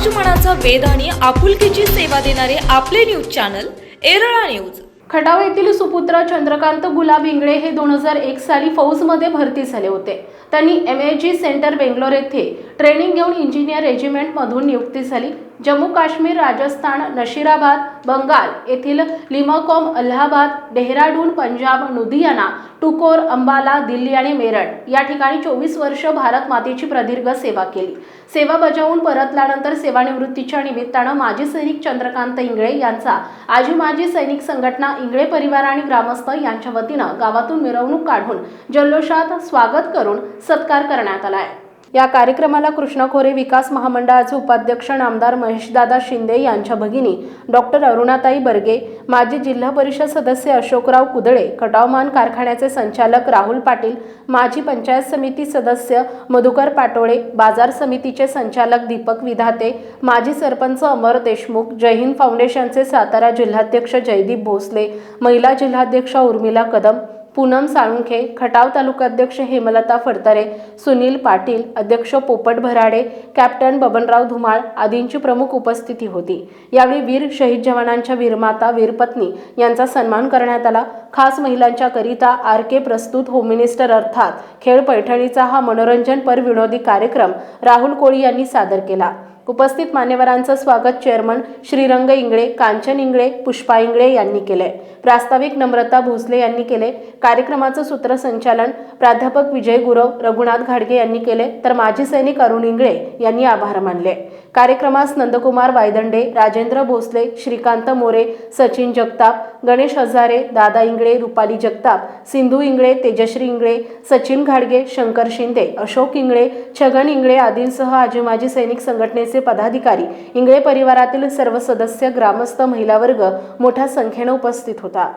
समाजमनाचा वेध आणि आपुलकीची सेवा देणारे आपले news channel Erala news. Khatav येथील सुपुत्र चंद्रकांत गुलाब इंगळे हे दोन हजार एक साली फौजमध्ये भरती झाले होते. त्यांनी M A G centre Bangalore येथे ट्रेनिंग घेऊन इंजिनियर रेजिमेंटमधून नियुक्ती झाली. जम्मू काश्मीर राजस्थान नशिराबाद बंगाल येथील लिमाकॉम अल्हाबाद डेहराडून पंजाब लुधियाना टुकोर अंबाला दिल्ली आणि मेरठ या ठिकाणी चोवीस वर्ष भारत मातेची प्रदीर्घ सेवा केली. सेवा बजावून परतल्यानंतर सेवानिवृत्तीच्या निमित्तानं माजी सैनिक चंद्रकांत इंगळे यांचा आजी माजी सैनिक संघटना इंगळे परिवार आणि ग्रामस्थ यांच्या वतीनं गावातून मिरवणूक काढून जल्लोषात स्वागत करून सत्कार करण्यात आला आहे या कार्यक्रमाला कृष्णा खोरे विकास महामंडळाचे उपाध्यक्ष नामदार महेशदादा शिंदे यांच्या भगिनी डॉक्टर अरुणाताई बर्गे माजी जिल्हा परिषद सदस्य अशोकराव कुदळे कटावमान कारखान्याचे संचालक राहुल पाटील माजी पंचायत समिती सदस्य मधुकर पाटोळे बाजार समितीचे संचालक दीपक विधाते माजी सरपंच अमर देशमुख जय हिंद फाउंडेशनचे सातारा जिल्हाध्यक्ष जयदीप भोसले महिला जिल्हाध्यक्षा उर्मिला कदम पूनम साळुंखे खटाव तालुकाध्यक्ष हेमलता फडतरे सुनील पाटील अध्यक्ष पोपट भराडे कॅप्टन बबनराव धुमाळ आदींची प्रमुख उपस्थिती होती. यावेळी वीर शहीद जवानांच्या वीरमाता वीरपत्नी यांचा सन्मान करण्यात आला. खास महिलांच्या करिता आर के प्रस्तुत होम मिनिस्टर अर्थात खेळ पैठणीचा हा मनोरंजनपर विनोदी कार्यक्रम राहुल कोळी यांनी सादर केला. उपस्थित मान्यवरांचं स्वागत चेअरमन श्रीरंग इंगळे कांचन इंगळे पुष्पा इंगळे यांनी केले प्रास्ताविक नम्रता भोसले यांनी केले कार्यक्रमाचं सूत्रसंचालन प्राध्यापक विजय गुरव रघुनाथ घाडगे यांनी केले तर माजी सैनिक अरुण इंगळे यांनी आभार मानले. कार्यक्रमास नंदकुमार वायदंडे राजेंद्र भोसले श्रीकांत मोरे सचिन जगताप गणेश हजारे दादा इंगळे रुपाली जगताप सिंधू इंगळे तेजश्री इंगळे सचिन घाडगे शंकर शिंदे अशोक इंगळे छगन इंगळे आदींसह आजी माजी सैनिक संघटनेचे पदाधिकारी इंगळे परिवारातील सर्व सदस्य ग्रामस्थ महिला वर्ग मोठ्या संख्येने उपस्थित होता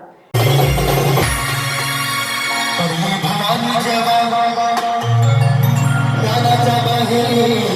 Yeah.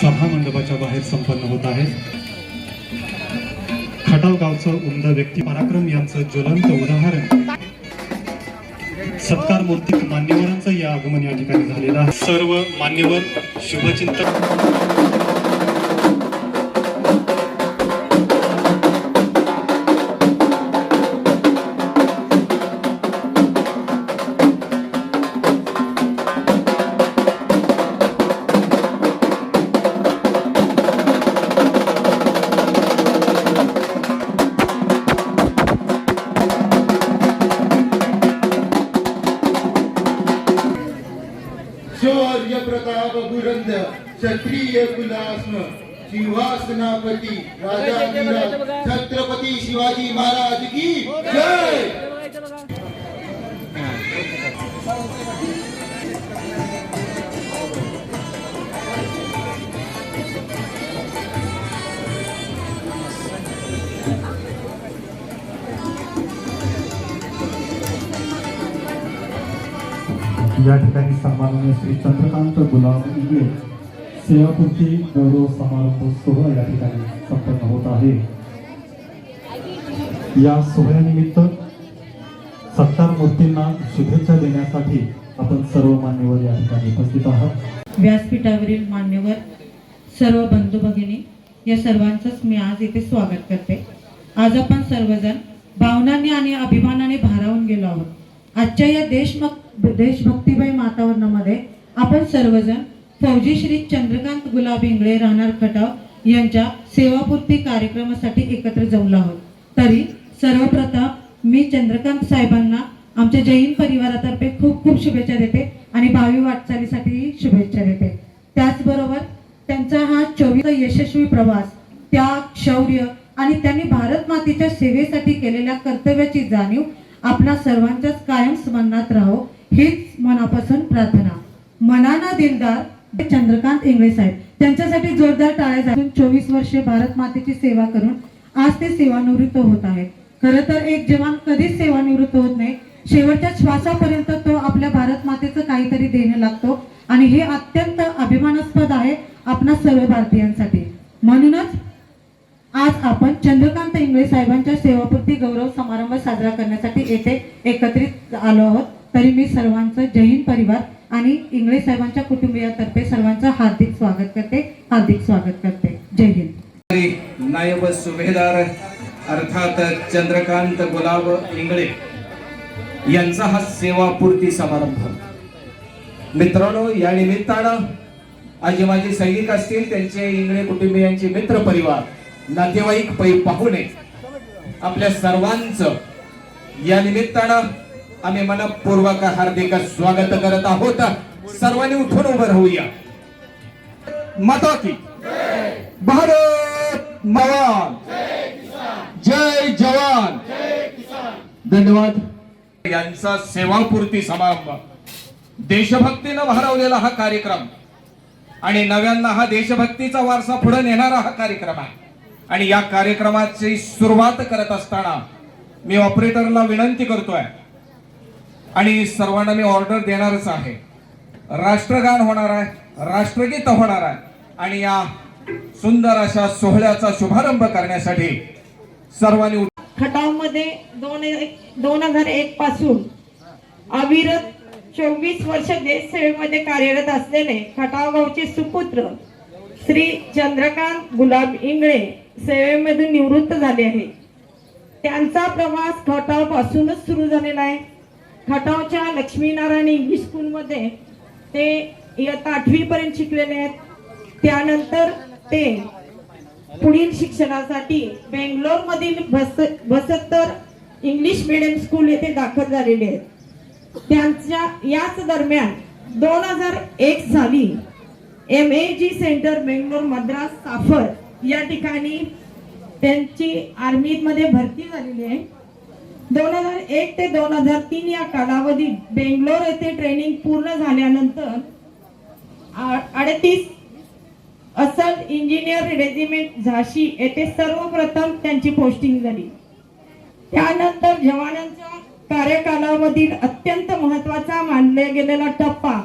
सभा मंडपाच्या बाहेर संपन्न होत आहे. खटाव गावचं उमदा व्यक्ती पराक्रम यांचं ज्वलंत उदाहरण. सत्कार मूर्ती मान्यवरांचं या आगमन या ठिकाणी झालेलं सर्व मान्यवर शुभचिंतक. बुलंद क्षत्रिय कुलास्म सिंहासनापती राजा छत्रपती शिवाजी महाराज की जय या ठिकाणी सन्माननीय श्री चंद्रकांत गुलाब इंगळे सेवापूर्ती गौरव समारंभ सोहळा या ठिकाणी संपन्न होत आहे. या सोहळ्यानिमित्त सत्कार मूर्तींना शुभेच्छा देण्यासाठी आपण सर्व मान्यवर या ठिकाणी उपस्थित आहात. व्यासपीठावरील मान्यवर सर्व बंधू भगिनी या सर्वांचंच मी आज इथे स्वागत करते. आज आपण सर्वजण भावनांनी आणि अभिमानाने भारावून गेलो आहोत. आजच्या या देशमक्त देशभक देशभक्तीबाई वातावरणामध्ये आपण सर्वजण फौजी श्री चंद्रकांत गुलाब इंगळे राहणार खटाव यांच्या सेवापूर्ती कार्यक्रमासाठी एकत्र जमलो आहोत. तरी सर्वप्रथम मी चंद्रकांत साहेबांना आमच्या जैन परिवारातर्फे खूप खूप शुभेच्छा देते आणि भावी वाटचालीसाठी शुभेच्छा देते. त्याचबरोबर त्यांचा हा चोवीस यशस्वी प्रवास त्याग शौर्य आणि त्यांनी भारत मातेच्या सेवेसाठी केलेल्या कर्तव्याची जाणीव आपल्या सर्वांच्याच कायम स्मरणात राहो. हीच मनापासून प्रार्थना. मनाना दिलदार चंद्रकांत इंगळे साहेब. त्यांच्यासाठी जोरदार टाळ्या जाऊन चोवीस वर्षे भारत मातेची सेवा करून आज ते सेवानिवृत्त होत आहेत खरं तर एक जवान कधीच सेवानिवृत्त होत नाही. शेवटच्या श्वासापर्यंत तो आपल्या भारत मातेचं काहीतरी देणं लागतो आणि हे अत्यंत अभिमानास्पद आहे आपणा सर्व भारतीयांसाठी. म्हणूनच आज आपण चंद्रकांत इंगळे साहेबांच्या सेवापूर्ती गौरव समारंभ साजरा करण्यासाठी येथे एकत्रित आलो आहोत. तरी मी सर्वांचं जैन परिवार आणि इंगळे साहेबांच्या कुटुंबियातर्फे सर्वांचं हार्दिक स्वागत करते हार्दिक स्वागत करते. जय हिंद. नायब सुभेदार अर्थात चंद्रकांत गुलाब इंगळे यांचा हा सेवापूर्ती समारंभ. मित्रांनो या निमित्तानं आज माझे सैनिक असतील त्यांचे इंगळे कुटुंबियांचे मित्र परिवार नातेवाईक पै पाहुणे आपल्या सर्वांचं या निमित्तानं आम्ही मनपूर्वक हार्दिक स्वागत करत आहोत. सर्वांनी उठून उभं राहूया. माता की. भारत मवान. जय जवान. धन्यवाद. यांचा सेवापूर्ती समारंभ. देशभक्तीनं भारवलेला हा कार्यक्रम आणि नव्यांना हा देशभक्तीचा वारसा पुढे नेणारा हा कार्यक्रम आहे. आणि या कार्यक्रमाची सुरुवात करत असताना मी ऑपरेटरला विनंती करतोय आणि सर्वांना मी ऑर्डर देणारच आहे. राष्ट्रगान होणार आहे राष्ट्रगीत होणार आहे. आणि या सुंदर अशा सोहळ्याचा शुभारंभ करण्यासाठी सर्वांनी खटाव खटावमध्ये दोन दोन हजार एक पासून अविरत चोवीस वर्ष देशसेवेमध्ये कार्यरत असलेले खटाव गावचे सुपुत्र श्री चंद्रकांत गुलाब इंगळे सेवेमधून निवृत्त झाले आहे. त्यांचा प्रवास खटाव पासूनच सुरू झालेला आहे. खटावच्या लक्ष्मीनारायण इंग्लिश स्कूलमध्ये ते इयत्ता आठवीपर्यंत शिकलेले आहेत. त्यानंतर ते पुढील शिक्षणासाठी बेंगलोर मधील बस बसत्तर इंग्लिश मिडियम स्कूल येथे दाखल झालेले आहेत. त्यांच्या याच दरम्यान दोन हजार एक साली M A G centre Bangalore Madras sapper या ठिकाणी त्यांची आर्मीमध्ये भरती झालेली आहे. दोन हजार एक ते दोन हजार तीन या कालावधीत बेंगलोर येथे ट्रेनिंग पूर्ण झाल्यानंतर अडतीस असल इंजिनियर रेजिमेंट झाशी येथे सर्वप्रथम त्यांची पोस्टिंग झाली. त्यानंतर जवानांच्या कार्यकालामधील अत्यंत महत्त्वाचा मानला गेलेला टप्पा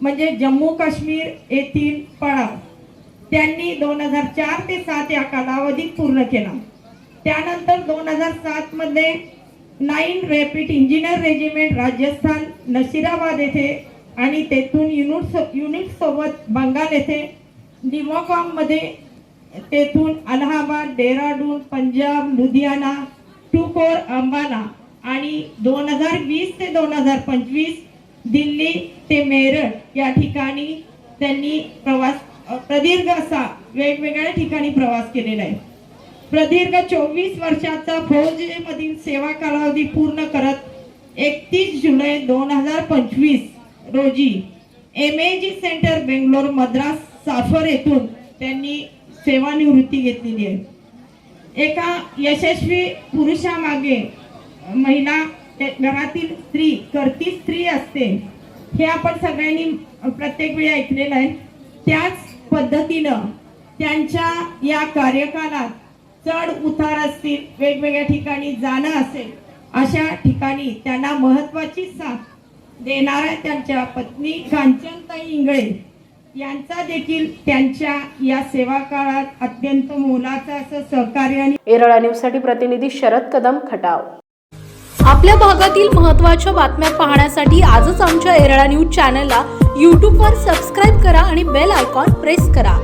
म्हणजे जम्मू काश्मीर येथील पडाव. त्यांनी दोन हजार चार ते सात या कालावधीत पूर्ण केला. त्यानंतर दोन हजार सात मध्ये nine rapid engineer regiment Rajasthan Nasirabad येथे आणि तेथून युनिट युनिटसोबत बंगाल येथे निमोकॉममध्ये तेथून अलाहाबाद डेहराडून पंजाब लुधियाना टूकोर अंबाला आणि दोन हजार वीस ते दोन हजार पंचवीस दिल्ली ते मेरठ या ठिकाणी त्यांनी प्रवास प्रदीर्घ असा वेगवेगळ्या ठिकाणी प्रवास केलेला आहे. प्रदीर्घ चोवीस वर्षाचा फौजेमधील सेवा कालावधी पूर्ण करत एकतीस जुलै दोन हजार पंचवीस रोजी M A G centre Bangalore Madras sapper येथून त्यांनी सेवानिवृत्ती घेतलेली आहे. एका यशस्वी पुरुषामागे महिला घरातील स्त्री करती स्त्री असते हे आपण सगळ्यांनी प्रत्येक वेळी ऐकलेलं आहे. त्याच पद्धतीनं त्यांच्या या कार्यकालात चढ उतार असतील वेगवेगळ्या ठिकाणी जाणं असेल अशा ठिकाणी त्यांना महत्वाची साथ देणाऱ्या त्यांच्या पत्नी कांचनताई इंगळे यांचा देखील त्यांच्या या सेवा काळात अत्यंत मोलाचं असं सहकार्य आणि एरळा न्यूजसाठी प्रतिनिधी शरद कदम खटाव. आपल्या भागातील महत्त्वाच्या बातम्या पाहण्यासाठी आजच आमच्या एरळा न्यूज चॅनलला यूट्यूबवर सबस्क्राईब करा आणि बेल आयकॉन प्रेस करा.